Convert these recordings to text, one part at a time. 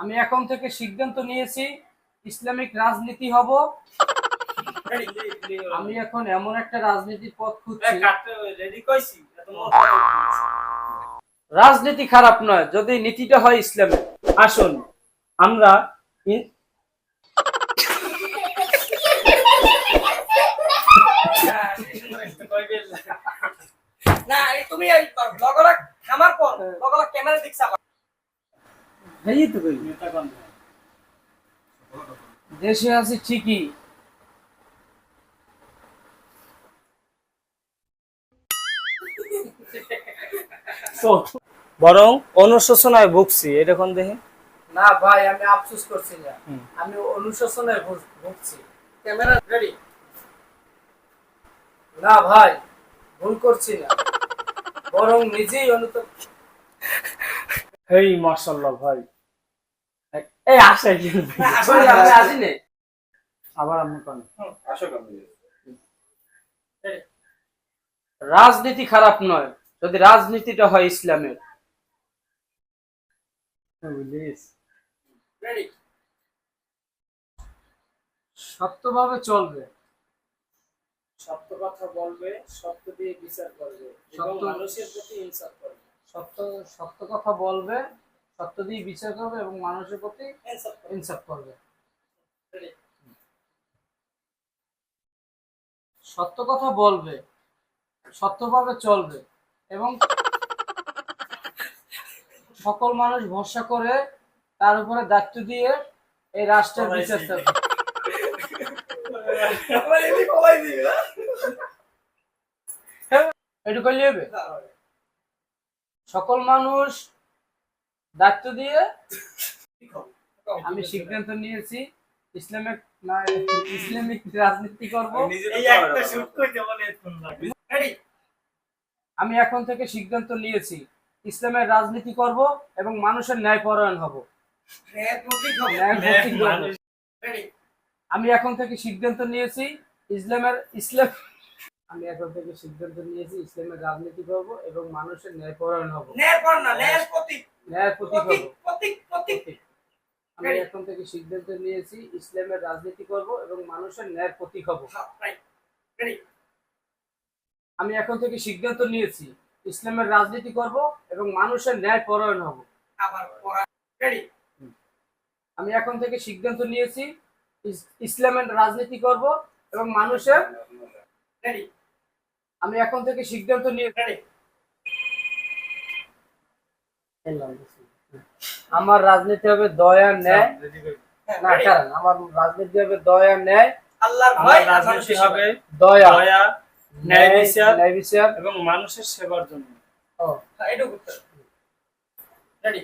আমি এখন থেকে সিদ্ধান্ত নিয়েছি ইসলামিক রাজনীতি হব। আমি এখন এমন একটা রাজনীতির পথ খুঁজছি। রাজনীতি খারাপ নয় যদি নীতিটা হয় ইসলামের। আসুন আমরা না তুমি লগলা খামার পর লগলা ক্যামেরা দেখছ এই তো কই। দেশে আছি ঠিকই। বরং অনুশোচনায় ভুগছি এটা কোন দেখি না ভাই আমি আফসোস করছি না। আমি অনুশাসনে ভু- ভুগছি। ক্যামেরা রেডি না ভাই ভুল করছি না। বরং নিজেই অনুতপ হেই মার্শাল্লাহ ভাই। এই আসে আমি কোন। রাজনীতি খারাপ নয় যদি রাজনীতিটা হয় ইসলামের। সত্যভাবে চলবে। সত্য কথা বলবে সত্য দিয়ে বিচার করবে। সত্য- মানুষের প্রতি ইনসাফ করবে। সত্য সত্য কথা বলবে সত্য দিয়ে বিচার করবে এবং মানুষের প্রতি ইনসাফ করবে। সত্য কথা বলবে সত্যভাবে চলবে এবং সকল মানুষ ভরসা করে তার উপরে দায়িত্ব দিয়ে এই রাষ্ট্রের বিচার না? এটুকু সকল মানুষ দায়িত্ব দিয়ে আমি সিদ্ধান্ত নিয়েছি ইসলামিক না ইসলামিক রাজনীতি করব। আমি এখন থেকে সিদ্ধান্ত নিয়েছি ইসলামের রাজনীতি করব এবং মানুষের ন্যায় পরায়ণ হব। ন্যায় আমি এখন থেকে সিদ্ধান্ত নিয়েছি ইসলামের ইসলাম আমি এখন থেকে সিদ্ধান্ত নিয়েছি ইসলামের রাজনীতি করব এবং মানুষের ন্যায় পরায়ণ হব। পর না নের প্রতীক ন্যায় প্রতীক প্রতীক প্রতীক। প্রতীক। আমি এখন থেকে সিদ্ধান্ত নিয়েছি ইসলামের রাজনীতি করব এবং মানুষের ন্যায় প্রতীক হব। আমি এখন থেকে সিদ্ধান্ত নিয়েছি ইসলামের রাজনীতি করব এবং মানুষের ন্যায় পরায়ণ হব। আমি এখন থেকে সিদ্ধান্ত নিয়েছি ইসলামের রাজনীতি করব এবং মানুষের আমি এখন থেকে সিদ্ধান্ত নিয়ে রেডি আমার রাজনীতি হবে দয়া ন্যায়। হ্যাঁ, না কারণ আমার রাজনীতি হবে দয়া ন্যায়। আল্লাহর ভয় রাজনীতি মানুষের হবে দয়া দয়া ন্যায় বিচার ন্যায় বিচার। এবং মানুষের সেবার জন্য। ও। হ্যাঁ, রেডি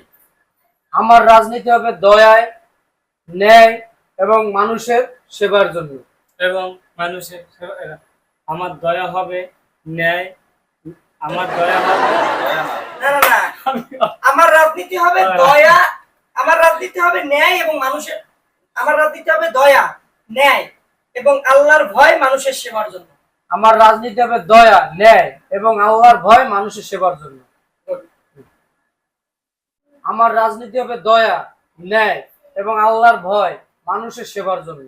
আমার রাজনীতি হবে দয়ায় ন্যায় এবং মানুষের সেবার জন্য। এবং মানুষের আমার দয়া হবে ন্যায় আমার দয়া হবে না না রাজনীতি হবে। দয়া আমার রাজনীতি হবে ন্যায় এবং মানুষের আমার রাজনীতি হবে দয়া ন্যায় এবং আল্লাহর ভয় মানুষের সেবার জন্য। আমার রাজনীতি হবে দয়া ন্যায় এবং আল্লাহর ভয় মানুষের সেবার জন্য। আমার রাজনীতি হবে দয়া ন্যায় এবং আল্লাহর ভয় মানুষের সেবার জন্য।